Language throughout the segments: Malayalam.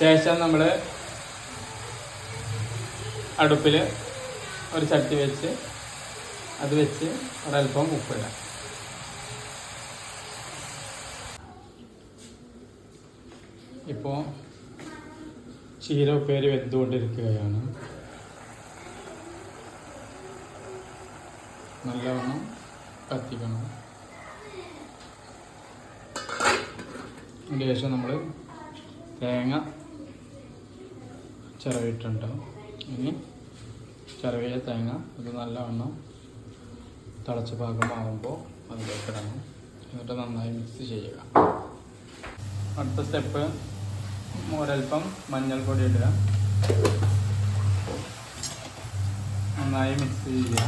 ശേഷം നമ്മൾ അടുപ്പിൽ ഒരു ചട്ടി വെച്ച് അത് വെച്ച് ഒരൽപ്പം ഉപ്പിടാം. ഇപ്പോൾ ചീര ഉപ്പേരി വെന്തുകൊണ്ടിരിക്കുകയാണ്. നല്ലവണ്ണം കത്തിക്കണം. അതിന് ശേഷം നമ്മൾ തേങ്ങ ചിറവിട്ടുണ്ട് ഇനി ചിറവിയ തേങ്ങ ഇത് നല്ലവണ്ണം തിളച്ച പാകമാകുമ്പോൾ അതിലേക്ക് ഇടണം. എന്നിട്ട് നന്നായി മിക്സ് ചെയ്യുക. അടുത്ത സ്റ്റെപ്പ് ഒരൽപ്പം മഞ്ഞൾപ്പൊടി ഇടുക. നന്നായി മിക്സ് ചെയ്യുക.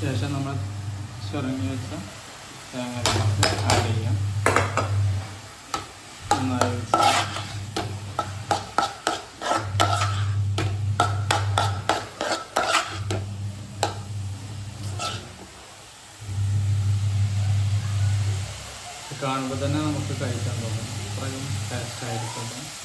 ശേഷം നമ്മൾ ചുരങ്ങി വെച്ച തേങ്ങ നമുക്ക് ആഡ് ചെയ്യാം. നന്നായി കാണുമ്പോൾ തന്നെ നമുക്ക് കഴിക്കാൻ തോന്നും. അത്രയും ടേസ്റ്റ് ആയിരിക്കും.